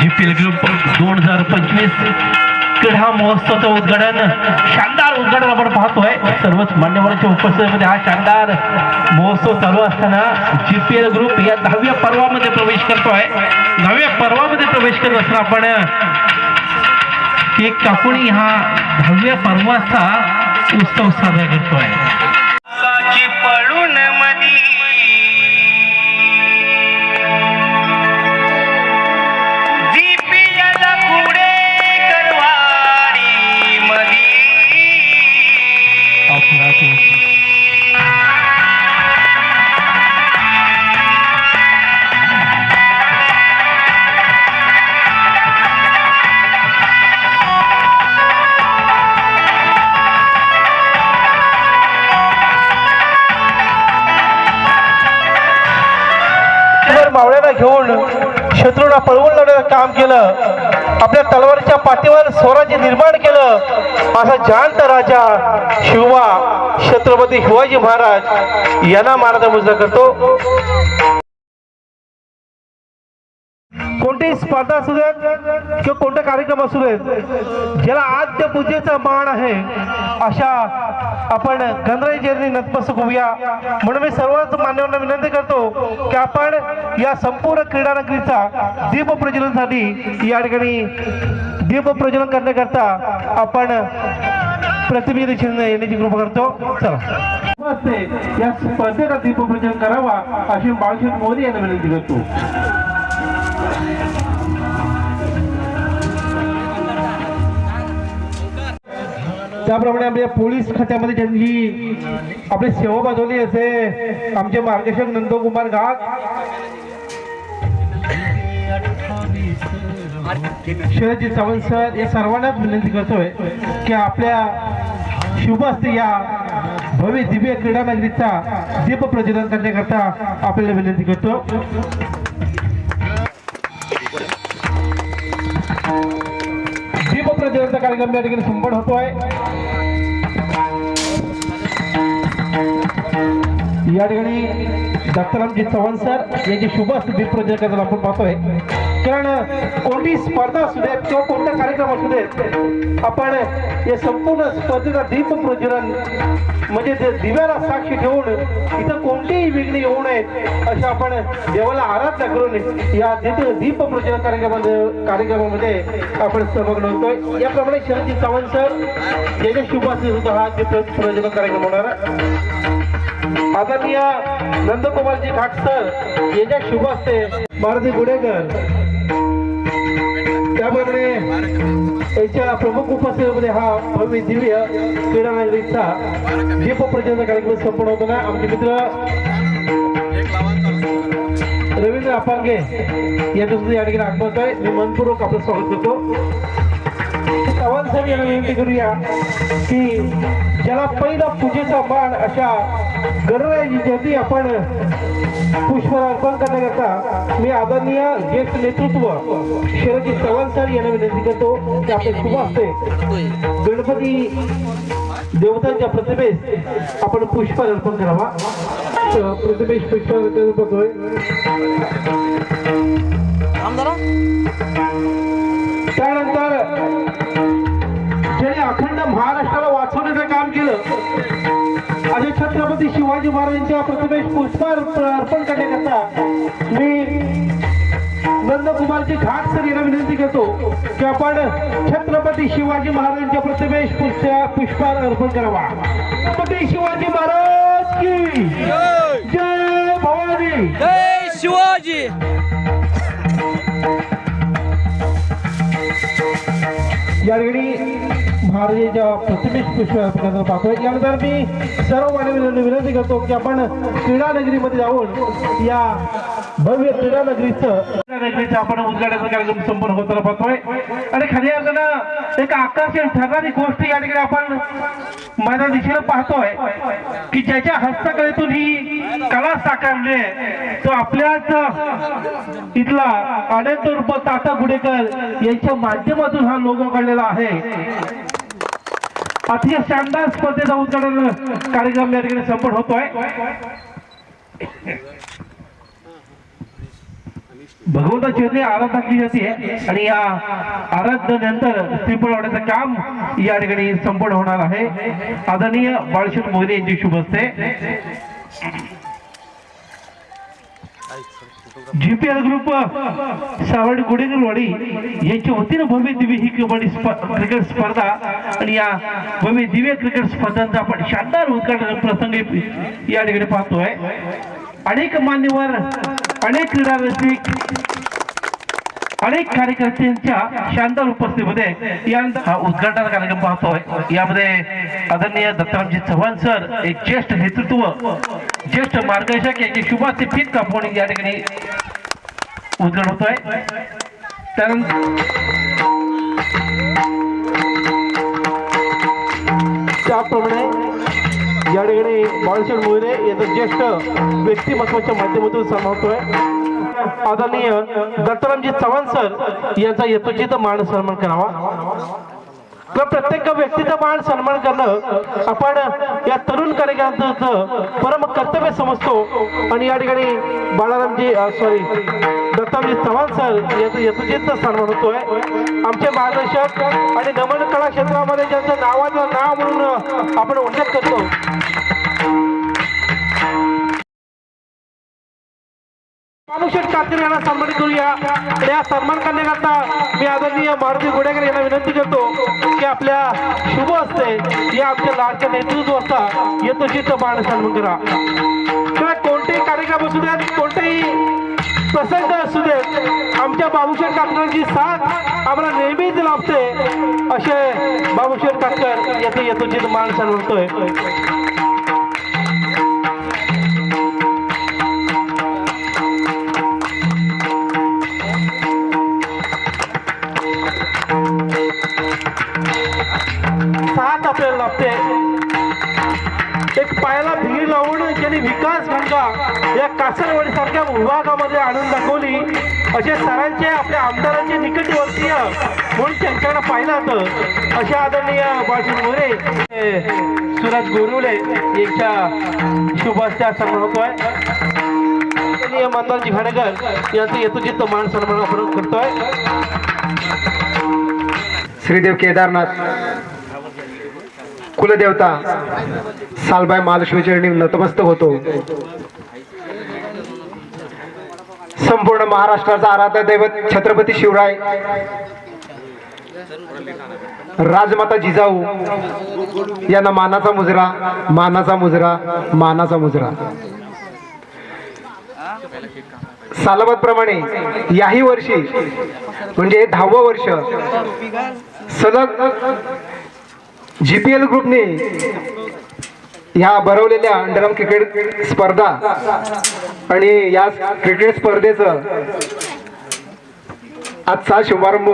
जी Pilgrim दोन हजार पंचवीस क्रीडा महोत्सवाचं उद्घाटन शानदार उद्घाटन आपण पाहतोय. सर्वच मान्यवरांच्या उपस्थितीमध्ये हा शानदार महोत्सव चालू असताना जी पी एल ग्रुप या दहाव्या पर्वामध्ये प्रवेश करतोय. दहाव्या पर्वामध्ये प्रवेश करत असताना आपण केक काकुणी हा दहाव्या पर्वाचा उत्सव साजरा करतोय. वर घेऊन शत्रूला पळवून लावण्याचं काम केलं. आपल्या तलवारीच्या पाठीवर स्वराज्य निर्माण केलं. असा जाणता राजा शिवा छत्रपती शिवाजी महाराज यांना मानाचा मुजरा करतो. कोणतीही स्पर्धा असू देत किंवा कोणता कार्यक्रम असू देत ज्याला आद्य पूजेचा मान आहे अशा आपण गणराज्यांनी नतमस्तक होऊया. म्हणून मी सर्वच मान्यवरांना विनंती करतो की आपण या संपूर्ण क्रीडा नगरीचा दीप प्रज्वलनासाठी या ठिकाणी दीप प्रज्वलन करण्याकरता आपण प्रतिनिधी येण्याची कृपा करतो. चला. या स्पर्धेला दीपप्रज्वलन करावा अशी बाळकृष्ण मोदी यांना विनंती करतो. त्याप्रमाणे आपल्या पोलीस खात्यामध्ये त्यांनी आपली सेवा बजावली असे आमचे मार्गदर्शक नंदकुमार गाग शरदजी चव्हाण सर या सर्वांनाच विनंती करतोय की आपल्या शुभ असते या भव्य दिव्य क्रीडा नगरीचा दीप प्रज्वलन करण्याकरता आपल्याला विनंती करतो. दीप प्रज्वलनचा कार्यक्रम या ठिकाणी संपन्न होतोय. या ठिकाणी दत्तरामजी चव्हाण सर यांची शुभ असते दीप करताना आपण पाहतोय कारण कोणती स्पर्धा असू देत किंवा कोणता कार्यक्रम असू देत आपण या संपूर्ण स्पर्धेचा दीप प्रज्वलन म्हणजे ते दिव्याला साक्षी ठेवून इथं कोणतीही विघ्न येऊ नये अशा आपण देवाला आराधना करून या दीप दीप प्रज्वलन कार्यक्रमामध्ये कार्यक्रमामध्ये आपण सहभाग नव्हतोय याप्रमाणे शरदजी चव्हाण सर यांच्या शुभ असते सुद्धा हा दीप प्रज्वलन कार्यक्रम होणार आहे. आदरणीय नंदकुमारजी घाट यांच्या शुभ असते मारुती गुडेकर त्याप्रमाणे त्यांच्या प्रमुख उपस्थितीमध्ये हा भव्य दिव्य क्रीडा नगरीचा दीप प्रचंड कार्यक्रम संपन्न होताना आमचे मित्र रवींद्र अपांगे यांचं सुद्धा या ठिकाणी आगमत आहे मी मनपूर्वक आपलं स्वागत करतो. सवाल साहेब यांना विनंती करूया की ज्याला पहिला पूजेचा मान अशा गणरायाची ज्योती आपण पुष्प अर्पण करण्याकरता मी आदरणीय ज्येष्ठ नेतृत्व शरदजी चव्हाण सर यांना विनंती करतो की आपले शुभ असते गणपती देवतांच्या प्रतिमेस आपण पुष्प अर्पण करावा. तर प्रतिमेश पुष्प अर्पण शिवाजी महाराजांच्या प्रतिमेश पुष्प अर्पण करण्याकरता मी नंदकुमारजी घाट सर यांना विनंती करतो की आपण छत्रपती शिवाजी महाराजांच्या प्रतिमेश पुष्प पुष्प अर्पण करावा. छत्रपती शिवाजी महाराज की जय भवानी. जय शिवाजी. या ठिकाणी महाराजांच्या प्रतिमेश पुष्प अर्पण पाहतोय. यानंतर मी सर्व मानवी विनंती करतो की आपण क्रीडा नगरीमध्ये जाऊन या भव्य क्रीडा नगरीचं क्रीडा नगरीचं आपण उद्घाटन कार्यक्रम संपन्न होताना पाहतोय. आणि खाली अर्थानं एक आकर्षण ठरणारी गोष्ट या ठिकाणी आपण माझ्या दिशेनं पाहतोय की ज्याच्या हस्तकलेतून ही कला साकारली आहे, तो आपल्याच इथला आनंद रूप ताता गुडेकर यांच्या माध्यमातून हा लोगो काढलेला आहे. अतिशय शानदार स्पर्धेचा उद्घाटन कार्यक्रम या ठिकाणी संपन्न होतोय. भगवंता होती आराधना केली जाते आणि या आराधनेनंतर श्रीफळ काम या ठिकाणी संपन्न होणार आहे. आदरणीय बाळशेठ मोरे यांची शुभ असते जीपीएल ग्रुप सावड गुडेगरवाडी यांच्या वतीनं भव्य दिव्य ही कबड्डी क्रिकेट स्पर्धा आणि या भव्य दिव्य क्रिकेट स्पर्धांचा आपण शानदार उद्घाटन प्रसंगी या ठिकाणी पाहतोय. अनेक मान्यवर अनेक क्रीडा रसिक अनेक कार्यकर्त्यांच्या शानदार उपस्थितीमध्ये या हा उद्घाटन कार्यक्रम पाहतोय. यामध्ये आदरणीय दत्तारामजी चव्हाण सर एक ज्येष्ठ नेतृत्व ज्येष्ठ मार्गदर्शक यांची शुभाचे फीत कापून या ठिकाणी उद्घाटन होतोय. तर त्याप्रमाणे या ठिकाणी बाळशेठ मोरे यांचं ज्येष्ठ व्यक्तिमत्वाच्या माध्यमातून सन्मान होतोय. आदरणीय दत्तारामजी चव्हाण सर यांचा यथोचित मान सन्मान करावा. तर प्रत्येक व्यक्तीचा मान सन्मान करणं आपण या तरुण कार्यकर्त्यांचं परम कर्तव्य समजतो. आणि या ठिकाणी बाळारामजी सॉरी दत्ताजी चव्हाण सर यांचं यथोचित सन्मान होतोय. आमचे मार्गदर्शक आणि नमन कला क्षेत्रामध्ये ज्यांचं नावाचं नाव म्हणून आपण उल्लेख करतो. मानुषेट कातकर यांना सन्मानित करूया. तर या सन्मान करण्याकरता मी आदरणीय मारुती गोडेकर यांना विनंती करतो की आपल्या शुभ असते या आमच्या लाडच्या नेतृत्वाचा यथोचित मान सन्मान करा. तर कोणतेही कार्यक्रम असू देत कोणतेही प्रसंग असू देत आमच्या बाबूशेठ काकरांची साथ आम्हाला नेहमीच लाभते असे बाबूशेठ कातकर येतो यथोचित मान म्हणतोय. होतोय लाभते एक पायाला भिंगी लावून ज्यांनी विकास गंगा या कासरवाडी सारख्या विभागामध्ये आणून दाखवली. असे सरांचे आपल्या आमदारांचे निकटवर्तीय म्हणून त्यांच्याकडे पाहिलं होतं. असे आदरणीय बाजू मोरे सुरज गोरुले यांच्या शुभ हस्ते सन्मान होतोय आदरणीय मंदारजी घाणेकर यांचं यथोचित मान सन्मान आपण करतोय. श्रीदेव केदारनाथ. कुलदेवता सालबाई महालक्ष्मी चरणी नतमस्तक होतो. संपूर्ण महाराष्ट्राचा आराध्य दैवत छत्रपती शिवराय राजमाता जिजाऊ यांना मानाचा मुजरा मानाचा मुजरा मानाचा मुजरा. सालाबाद प्रमाणे याही वर्षी म्हणजे दहावं वर्ष सलग जी पी एल ग्रुपने ह्या भरवलेल्या अंडरम क्रिकेट स्पर्धा आणि या क्रिकेट स्पर्धेचं आजचा शुभारंभ.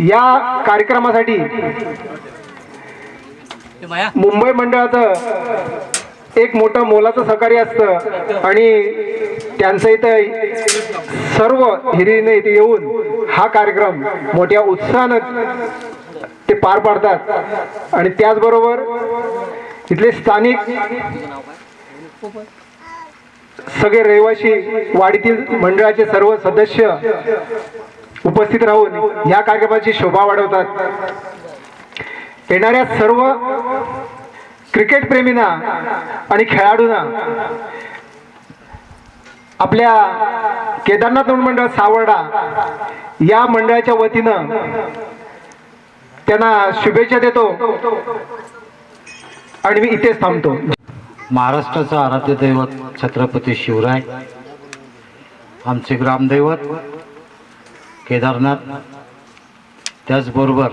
या कार्यक्रमासाठी मुंबई मंडळाचं एक मोठं मोलाचं सहकार्य असतं आणि त्यांचं इथं सर्व हिरीने इथे येऊन हा कार्यक्रम मोठ्या उत्साहानं ते पार पाडतात. आणि त्याचबरोबर इथले स्थानिक सगळे रहिवासी वाडीतील मंडळाचे सर्व सदस्य उपस्थित राहून या कार्यक्रमाची शोभा वाढवतात. येणाऱ्या सर्व क्रिकेट प्रेमींना आणि खेळाडूंना आपल्या केदारनाथ मंडळ सावर्डा या मंडळाच्या वतीनं त्यांना शुभेच्छा देतो. आणि मी इथेच थांबतो. महाराष्ट्राचं आराध्य दैवत छत्रपती शिवराय आमचे ग्रामदैवत केदारनाथ त्याचबरोबर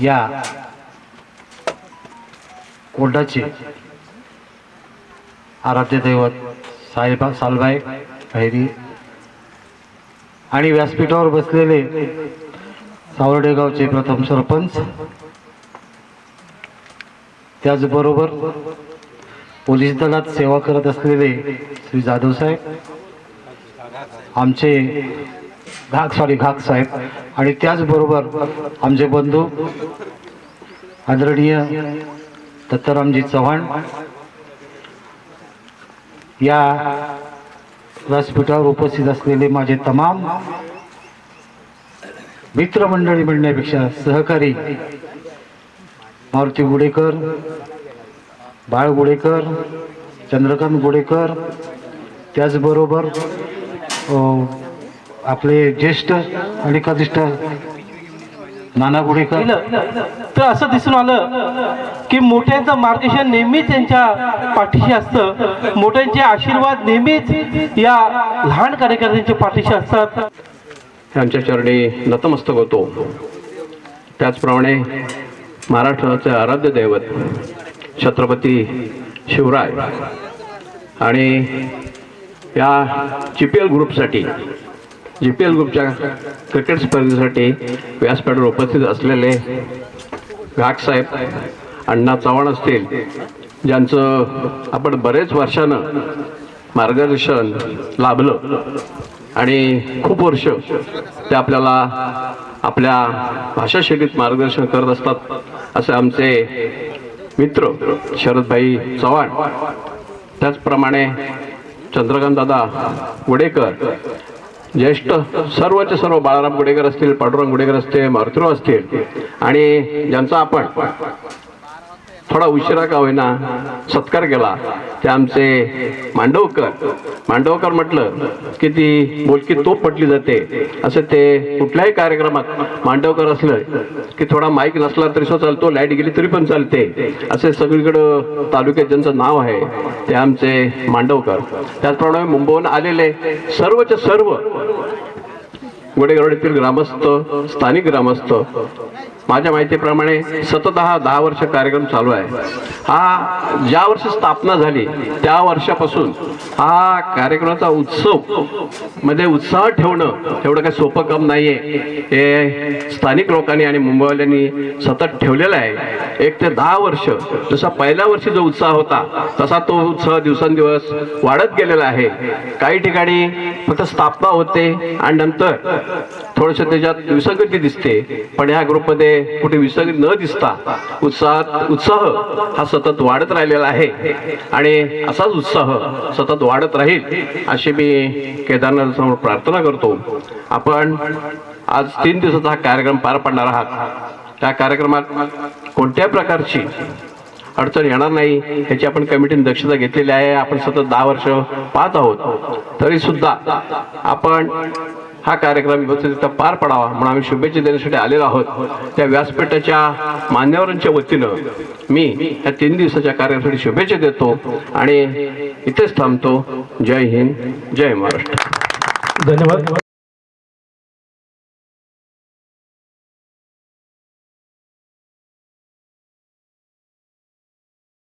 या कोर्टाचे आराध्य दैवत साहेबा सालबाई हैरी आणि व्यासपीठावर बसलेले सावर्डेगावचे प्रथम सरपंच. त्याचबरोबर पोलीस दलात सेवा करत असलेले श्री जाधव साहेब आमचे घाक सॉरी घाक साहेब आणि त्याचबरोबर आमचे बंधू आदरणीय दत्तारामजी चव्हाण या व्यासपीठावर उपस्थित असलेले माझे तमाम मित्रमंडळी म्हणण्यापेक्षा सहकारी मारुती गुडेकर बाळ गुडेकर चंद्रकांत गुडेकर त्याचबरोबर आपले ज्येष्ठ आणि कनिष्ठ नाना गुडेकर. तर असं दिसून आलं की मोठ्यांचं मार्गदर्शन नेहमीच त्यांच्या पाठीशी असतं. मोठ्यांचे आशीर्वाद नेहमीच या लहान कार्यकर्त्यांच्या पाठीशी असतात. त्यांच्या चरणी नतमस्तक होतो त्याचप्रमाणे महाराष्ट्राचे आराध्य दैवत छत्रपती शिवराय आणि या जी पी एल ग्रुपसाठी जी पी एल ग्रुपच्या क्रिकेट स्पर्धेसाठी व्यासपीठावर उपस्थित असलेले घाकसाहेब अण्णा चव्हाण असतील ज्यांचं आपण बरेच वर्षानं मार्गदर्शन लाभलं. आणि खूप वर्ष ते आपल्याला आपल्या भाषा शैलीत मार्गदर्शन करत असतात असे आमचे मित्र शरदभाई चव्हाण. त्याचप्रमाणे चंद्रकांतदादा गुडेकर ज्येष्ठ सर्वचे सर्व बाळाराम गुडेकर असतील पांडुरंग गुडेकर असतील मारुतीराव असतील आणि ज्यांचा आपण थोडा उशिरा का होईना सत्कार केला. ते आमचे मांडवकर. मांडवकर म्हटलं की ती बोलकी तोप पटली जाते. असं ते कुठल्याही कार्यक्रमात मांडवकर असलं की थोडा माईक नसला तरी सुद्धा चालतो लाइट गेली तरी पण चालते. असे सगळीकडं तालुक्यात ज्यांचं नाव आहे ते आमचे मांडवकर. त्याचप्रमाणे मुंबईहून आलेले सर्वचे सर्व गुडेगरवाडीतील ग्रामस्थ स्थानिक ग्रामस्थ माझ्या माहितीप्रमाणे सतत हा दहा वर्ष कार्यक्रम चालू आहे. हा ज्या वर्षी स्थापना झाली त्या वर्षापासून हा कार्यक्रमाचा उत्सवमध्ये उत्साह ठेवणं एवढं काही सोपं काम आहे हे स्थानिक लोकांनी आणि मुंबईवाल्यांनी सतत ठेवलेलं आहे. एक ते दहा वर्ष जसा पहिल्या वर्षी जो उत्साह होता तसा तो उत्साह दिवसेंदिवस वाढत गेलेला आहे. काही ठिकाणी फक्त स्थापना होते आणि नंतर थोडस त्याच्यात विसंगती दिसते. पण ह्या ग्रुपमध्ये कुठे विसंगती न दिसता उत्साहात उत्साह हा सतत वाढत राहिलेला आहे. आणि असाच उत्साह सतत वाढत राहील अशी मी केदारनाथ समोर प्रार्थना करतो. आपण आज तीन दिवसाचा हा कार्यक्रम पार पाडणार आहात. त्या कार्यक्रमात कोणत्या प्रकारची अडचण येणार नाही. याची आपण कमिटीने दक्षता घेतलेली आहे. आपण सतत दहा वर्ष पाहत आहोत. तरी सुद्धा आपण हा कार्यक्रम व्यवस्थितरित्या पार पडावा म्हणून आम्ही शुभेच्छा देण्यासाठी आलेलो आहोत. त्या व्यासपीठाच्या मान्यवरांच्या वतीनं मी या तीन दिवसाच्या कार्यक्रमासाठी शुभेच्छा देतो आणि इथेच थांबतो. जय हिंद. जय महाराष्ट्र. धन्यवाद.